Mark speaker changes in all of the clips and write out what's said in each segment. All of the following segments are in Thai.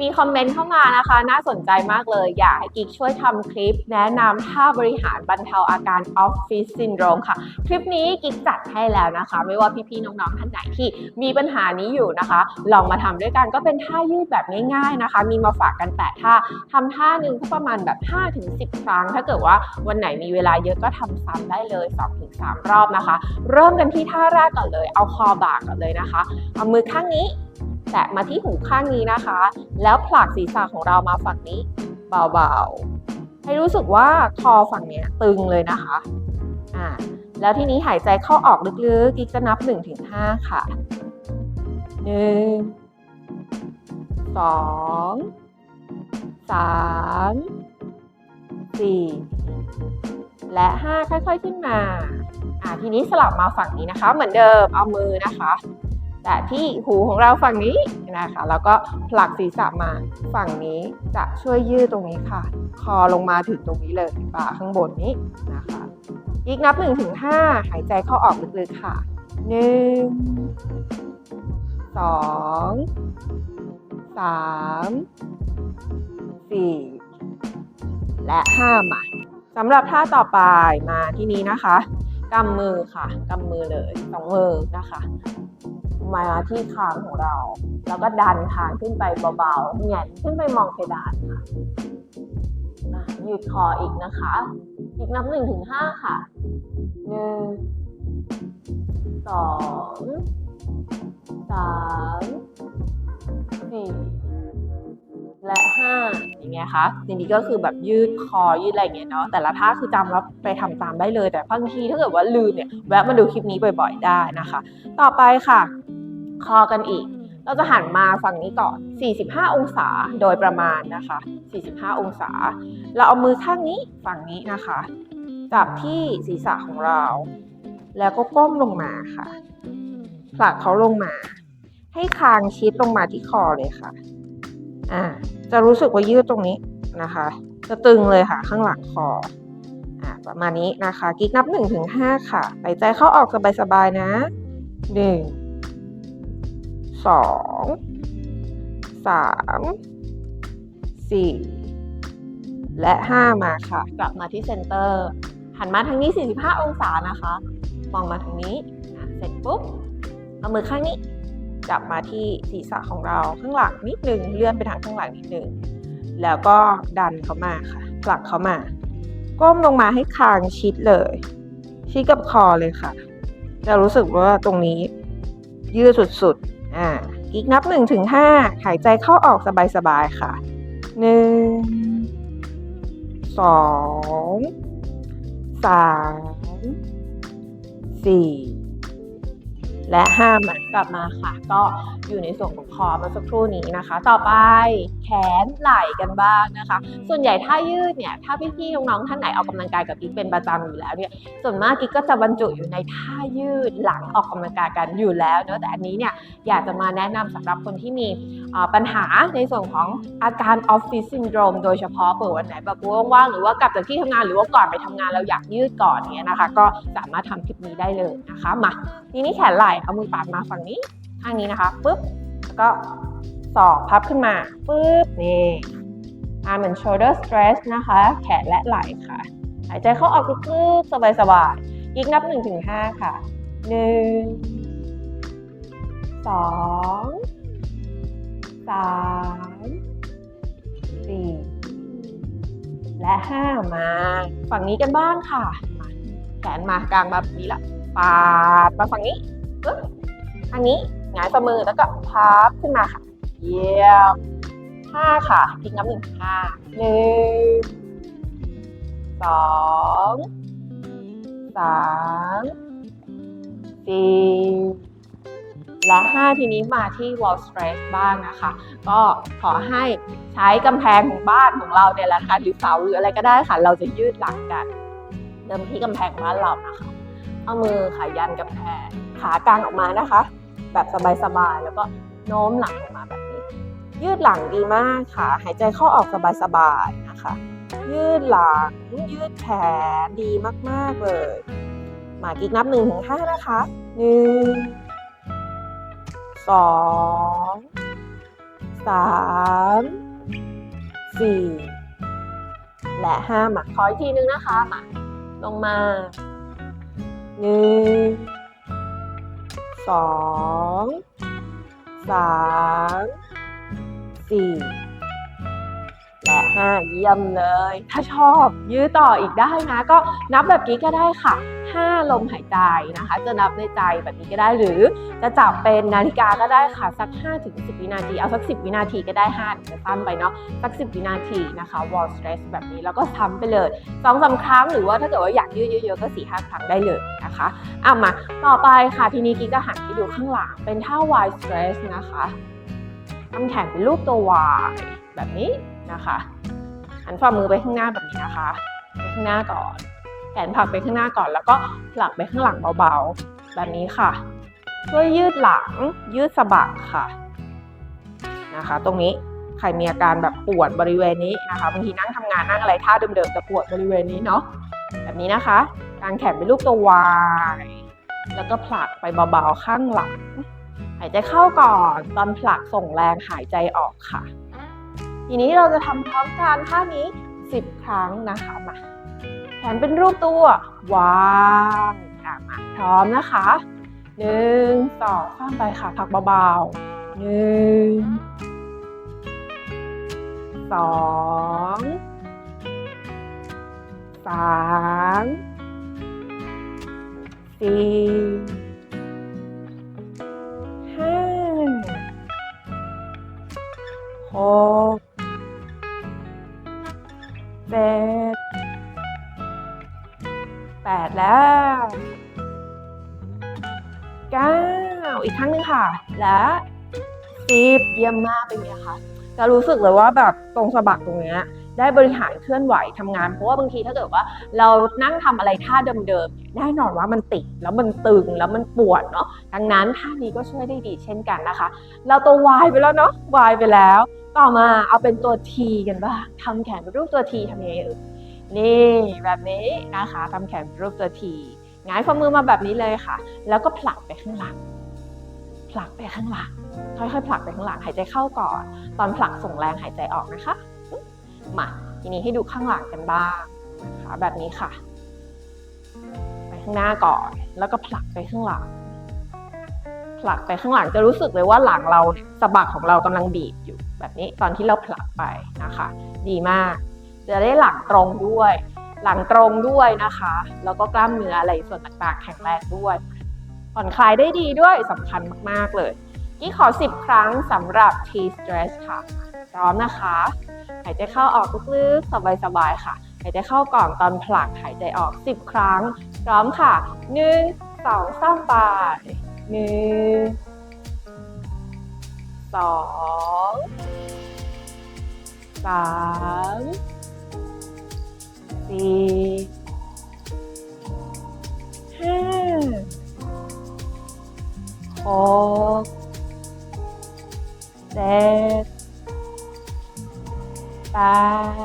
Speaker 1: มีคอมเมนต์เข้ามานะคะ น่าสนใจมากเลย อยากให้กิ๊กช่วยทำคลิป แนะนำท่าบริหารบรรเทาอาการออฟฟิศซินโดรมค่ะ คลิปนี้กิ๊กจัดให้แล้วนะคะ ไม่ว่าพี่ๆน้องๆท่านไหนที่มีปัญหานี้อยู่นะคะ ลองมาทำด้วยกันก็เป็นท่ายืดแบบง่าย ๆนะคะ มีมาฝากกันแปดท่าทำท่าหนึ่งก็ประมาณแบบ5-10 ครั้ง ถ้าเกิดว่าวันไหนมีเวลาเยอะก็ทำซ้ำได้เลย2-3รอบนะคะ เริ่มกันที่ท่าแรกก่อนเลย เอาคอบ่าก่อนเลยนะคะเอามือข้างนี้ แตะมาที่หูข้างนี้นะคะ แล้วผลักศีรษะของเรามาฝั่งนี้เบาๆ ให้รู้สึกว่าคอฝั่งเนี้ยตึงเลยนะคะอ่าแล้วทีนี้หายใจเข้าออกลึกๆกิ๊กจะนับ1-5ถึง5ค่ะหนึ่งสองสามสี่และห้าค่อย ๆ ขึ้นมา อ่าทีนี้สลับมาฝั่งนี้นะคะ เหมือนเดิมเอามือนะคะ แต่ที่หูของเราฝั่งนี้นะคะแล้วก็ผลักศีรษะมาฝั่งนี้จะช่วยยืดตรงนี้ค่ะ คอลงมาถึงตรงนี้เลยบ่าข้างบนนี้นะคะ อีกนับ1นถึงหหายใจเข้าออกลึกๆค่ะหนึ่งสองสามสี่และห้ามาสำหรับท่าต่อไปมาที่นี้นะคะกำมือค่ะกำมือเลยสองมือนะคะ มาที่คางของเรา แล้วก็ดันคางขึ้นไปเบาๆแงนขึ้นไปมองเพดานค่ะยืดคออีกนะคะ อีกนับหนึ่งถึงห้าค่ะหนึ่งสองสามสี่และห้าอย่างเงี้ยค่ะทีนี้ก็คือแบบยืดคอยืดอะไรอย่างเงี้ยเนาะแต่ละท่าคือจำแล้วไปทำตามได้เลย แต่บางทีถ้าเกิดว่าลืมเนี่ยแวะมาดูคลิปนี้บ่อย ๆ ได้นะคะ ต่อไปค่ะ คอกันอีก เราจะหันมาฝั่งนี้ก่อน 45 องศาโดยประมาณนะคะ 45 องศา เราเอามือข้างนี้ฝั่งนี้นะคะ จับที่ศีรษะของเรา แล้วก็ก้มลงมาค่ะผลักเขาลงมา ให้คางชิดลงมาที่คอเลยค่ะ อ่า จะรู้สึกว่ายืดตรงนี้นะคะ จะตึงเลยค่ะข้างหลังคออ่าประมาณนี้นะคะ กิ๊กนับ1นถึงหค่ะหายใจเข้าออกสบายๆนะหนึ่ง สองสามสี่และห้ามาค่ะ กลับมาที่เซนเตอร์ หันมาทางนี้ 45 องศานะคะ มองมาทางนี้ เสร็จปุ๊บ เอามือข้างนี้จับมาที่ศีรษะของเราข้างหลังนิดนึง เลื่อนไปทางข้างหลังนิดนึง แล้วก็ดันเขามาค่ะ ผลักเขามา ก้มลงมาให้คางชิดเลย ชิดกับคอเลยค่ะ จะรู้สึกว่าตรงนี้ยืดสุดๆ อ่าอีกนับ1นถึงหหายใจเข้าออกสบายๆค่ะหนึ่งสองสามสี่ และห้ามกลับมาค่ะ ก็อยู่ในส่วนของคอเมื่อสักครู่นี้นะคะ ต่อไปแขนไหล่กันบ้างนะคะ ส่วนใหญ่ท่ายืดเนี่ยถ้าพี่ๆน้องๆท่านไหนออกกำลังกายกับกิ๊กเป็นประจำอยู่แล้วเนี่ยส่วนมากกิ๊กก็จะบรรจุอยู่ในท่ายืดหลังออกกำลังกายกันอยู่แล้วเนอะแต่อันนี้เนี่ยอยากจะมาแนะนำสำหรับคนที่มีปัญหาในส่วนของอาการออฟฟิศซินโดรมโดยเฉพาะเปิดวันไหนแบบว่างๆหรือว่ากลับจากที่ทำงานหรือว่าก่อนไปทำงานเราอยากยืดก่อนเนี้ยนะคะ ก็สามารถทำคลิปนี้ได้เลยนะคะมาทีนี้แขนไหล่เอามือปาดมาฝั่งนี้ข้างนี้นะคะปุ๊บแล้วก็ศอกพับขึ้นมาปุ๊บนี่ arm and shoulder stretch นะคะ แขนและไหล่ค่ะ หายใจเข้าออกลึกๆสบายๆอีกนับ1นถึงหค่ะ 1 2 3 4และ5มาฝั่งนี้กันบ้างค่ะ แขนมากลางแบบนี้ละปาดมาฝั่งนี้ ปึ๊บทางนี้หงายฝ่ามือแล้วก็พับขึ้นมาค่ะ เยี่ยมห้าค่ะพลิกนับหนึ่งถึงห้าหนึ่งสองสามสี่และห้าทีนี้มาที่ wall stretch บ้างนะคะ ก็ขอให้ใช้กำแพงของบ้านของเราเนี่ยแหละค่ะหรือเสาหรืออะไรก็ได้ค่ะ เราจะยืดหลังกัน เดิมที่กำแพงบ้านเรานะคะ เอามือค่ะยันกำแพงขากลางออกมานะคะ แบบสบายๆแล้วก็โน้มหลังออกมาแบบนี้ ยืดหลังดีมากค่ะ หายใจเข้าออกสบายๆนะคะ ยืดหลัง ยืดแขนดีมากๆเลย มากิ๊กนับหนึ่งถึงห้านะคะหนึ่งสองสสามสี่และห้ามาขออีกทีนึงนะคะมาลงมา หนึ่งสองสามสี่ และห้าเยี่ยมเลย ถ้าชอบยื้อต่ออีกได้นะ ก็นับแบบนี้ก็ได้ค่ะห้าลมหายใจนะคะ จะนับในใจแบบนี้ก็ได้หรือจะจับเป็นนาฬิกาก็ได้ค่ะ สัก5ถึง10 วินาที เอาสัก 10 วินาทีก็ได้5จะสั้นไปเนาะสัก 10 วินาทีนะคะ wall stretch แบบนี้แล้วก็ซ้ำไปเลย2อสาครั้งหรือว่าถ้าเกิดว่าอยากยืดเยอะๆก็4 5ครั้งได้เลยนะคะอะมาต่อไปค่ะทีนี้กิ๊กจะหันไปดูข้างหลังเป็นท่า Y stretch นะคะทำแขนเป็นรูปตัว Y แบบนี้ นะคะหันฝ่ามือไปข้างหน้าแบบนี้นะคะ ไปข้างหน้าก่อน แขนผลักไปข้างหน้าก่อน แล้วก็ผลักไปข้างหลังเบาๆ แบบนี้ค่ะช่วยยืดหลังยืดสะบักค่ะนะคะ ตรงนี้ใครมีอาการแบบปวดบริเวณนี้นะคะบางทีนั่งทำงานนั่งอะไรท่าเดิมๆจะปวดบริเวณนี้เนาะแบบนี้นะคะกางแขนเป็นรูปตัววายแล้วก็ผลักไปเบาๆข้างหลัง หายใจเข้าก่อนตอนผลักส่งแรงหายใจออกค่ะ ทีนี้เราจะทำพร้อมกันท่านี้ 10 ครั้งนะคะมาแขนเป็นรูปตัววางอะมาพร้อมนะคะหนึ่งสองข้ามไปค่ะพักเบาๆหนึ่งสองสามสี่ห้าหก เจ็ดแปดแล้วเก้าอีกครั้งหนึ่งค่ะ และสิบเยี่ยมมากเป็นไงคะจะรู้สึกเลยว่าแบบตรงสะบักตรงเนี้ยได้บริหารเคลื่อนไหวทำงาน เพราะว่าบางทีถ้าเกิดว่า เรานั่งทำอะไรท่าเดิมๆแน่นอนว่ามันติดแล้วมันตึงแล้วมันปวดเนาะดังนั้นท่านี้ก็ช่วยได้ดีเช่นกันนะคะ เราตัววายไปแล้วเนาะวายไปแล้ว ต่อมาเอาเป็นตัวทีกันบ้างทำแขนเป็นรูปตัวทีทำยังไงเอ่ยนี่แบบนี้นะคะทำแขนเป็นรูปตัวทีหงายฝ่ามือมาแบบนี้เลยค่ะ แล้วก็ผลักไปข้างหลัง ผลักไปข้างหลัง ค่อยๆผลักไปข้างหลัง หายใจเข้าก่อน ตอนผลักส่งแรงหายใจออกนะคะ มาทีนี้ให้ดูข้างหลังกันบ้างนะคะแบบนี้ค่ะ ไปข้างหน้าก่อน แล้วก็ผลักไปข้างหลัง ผลักไปข้างหลังจะรู้สึกเลยว่าหลังเราเนี่ยสะบักของเรากำลังบีบอยู่แบบนี้ตอนที่เราผลักไปนะคะ ดีมาก จะได้หลังตรงด้วย หลังตรงด้วยนะคะ แล้วก็กล้ามเนื้ออะไรส่วนต่างๆ แข็งแรงด้วยผ่อนคลายได้ดีด้วยสำคัญมากๆเลยกี้ขอ 10 ครั้งสำหรับ T stretch ค่ะ พร้อมนะคะ หายใจเข้าออกลึกๆสบายๆค่ะ หายใจเข้าก่อนตอนผลักหายใจออก 10 ครั้ง พร้อมค่ะ 1 2 3ไป หนึ่งสองสามสี่ห้าหกเจ็ดแป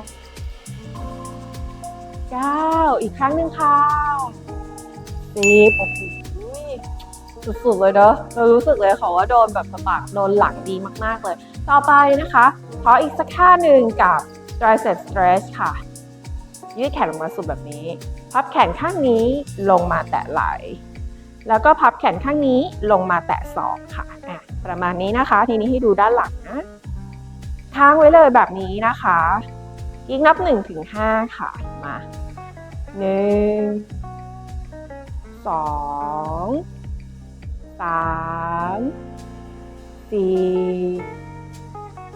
Speaker 1: ดเก้าอีกครั้งหนึ่งค่ะสิบโอ้โห สุดๆเลยเนอะเรารู้สึกเลยค่ะว่าโดนแบบสะบักโดนหลังดีมากๆเลย ต่อไปนะคะขออีกสักท่าหนึ่งกับ tricep stretch ค่ะ ยืดแขนลงมาสุดแบบนี้ พับแขนข้างนี้ลงมาแตะไหล่แล้วก็พับแขนข้างนี้ลงมาแตะศอกค่ะอะ ประมาณนี้นะคะ ทีนี้ให้ดูด้านหลังนะค้างไว้เลยแบบนี้นะคะ อีกนับ1นถึงหค่ะ มาหนึ่ง สามสี่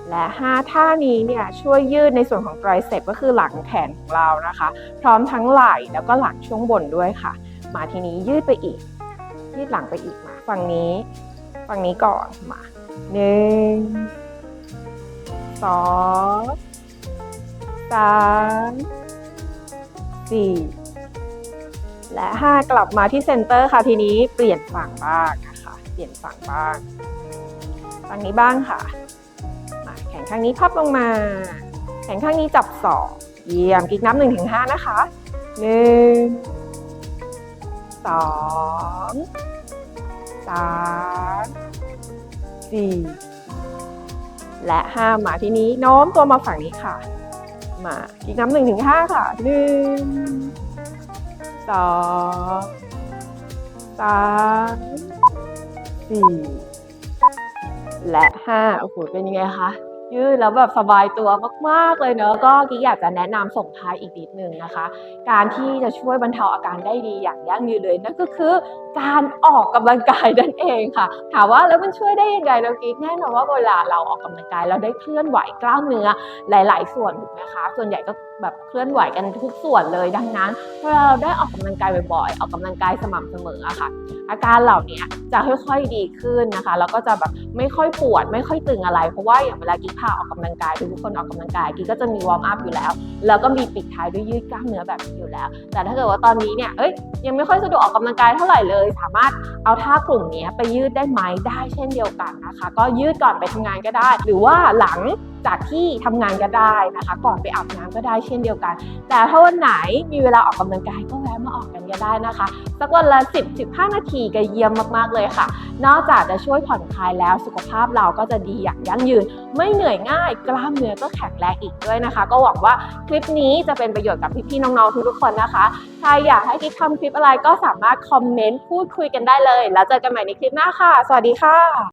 Speaker 1: และ 5 ท่านี้เนี่ยช่วยยืดในส่วนของไตรเซปก็คือหลังแขนของเรานะคะ พร้อมทั้งไหล่แล้วก็หลังช่วงบนด้วยค่ะ มาทีนี้ยืดไปอีก ยืดหลังไปอีกมาฝั่งนี้ฝั่งนี้ก่อนมาหนึ่งสองสามสี่ และห้ากลับมาที่เซนเตอร์ค่ะทีนี้เปลี่ยนฝั่งบ้างนะคะเปลี่ยนฝั่งบ้างฝั่งนี้บ้างค่ะมาแขนข้างนี้พับลงมา แขนข้างนี้จับศอกเยี่ยมกิ๊กนับหนึ่งถึงห้านะคะหนึ่งสองสามสี่และห้ามมาทีนี้โน้มตัวมาฝั่งนี้ค่ะ มาอีกน้ำหนึ่งถึงห้าค่ะหนึ่ง สองสามสี่และห้าโอ้โหเป็นยังไงคะยืดแล้วแบบสบายตัวมากๆเลยเนอะก็กิ๊กอยากจะแนะนำส่งท้ายอีกนิดนึงนะคะ การที่จะช่วยบรรเทาอาการได้ดีอย่างยั่งยืนเลยนั่นก็คือการออกกำลังกายนั่นเองค่ะ ถามว่าแล้วมันช่วยได้ยังไงน้องกิ๊กแน่นอนว่าเวลาเราออกกำลังกายเราได้เคลื่อนไหวกล้ามเนื้อหลาย ๆ ส่วนถูกไหมคะส่วนใหญ่ก็ แบบเคลื่อนไหวกันทุกส่วนเลยดังนั้นเวลาเราได้ออกกำลังกายบ่อยๆ ออกกำลังกายสม่ำเสมออะค่ะ อาการเหล่านี้จะค่อยๆดีขึ้นนะคะแล้วก็จะแบบไม่ค่อยปวด ไม่ค่อยตึงอะไร เพราะว่าอย่างเวลากิ๊กพาออกกำลังกายทุกคนออกกำลังกายกิ๊กก็จะมีวอร์มอัพอยู่แล้ว แล้วก็มีปิดท้ายด้วยยืดกล้ามเนื้อแบบนี้อยู่แล้ว แต่ถ้าเกิดว่าตอนนี้เนี่ยเอ้ยยังไม่ค่อยสะดวกออกกำลังกายเท่าไหร่เลย สามารถเอาท่ากลุ่มนี้ไปยืดได้ไหมได้เช่นเดียวกันนะคะ ก็ยืดก่อนไปทำงานก็ได้ หรือว่าหลัง จากที่ทำงานก็ได้นะคะ ก่อนไปอาบน้ำก็ได้เช่นเดียวกัน แต่ถ้าวันไหนมีเวลาออกกำลังกายก็แวะมาออกกันก็ได้นะคะ สักวันละ 10-15 นาทีก็เยี่ยมมากๆเลยค่ะ นอกจากจะช่วยผ่อนคลายแล้วสุขภาพเราก็จะดีอย่างยั่งยืน ไม่เหนื่อยง่าย กล้ามเนื้อก็แข็งแรงอีกด้วยนะคะ ก็หวังว่าคลิปนี้จะเป็นประโยชน์กับพี่ๆน้องๆทุกๆคนนะคะใครอยากให้กิ๊กทำคลิปอะไรก็สามารถคอมเมนต์พูดคุยกันได้เลย แล้วเจอกันใหม่ในคลิปหน้าค่ะ สวัสดีค่ะ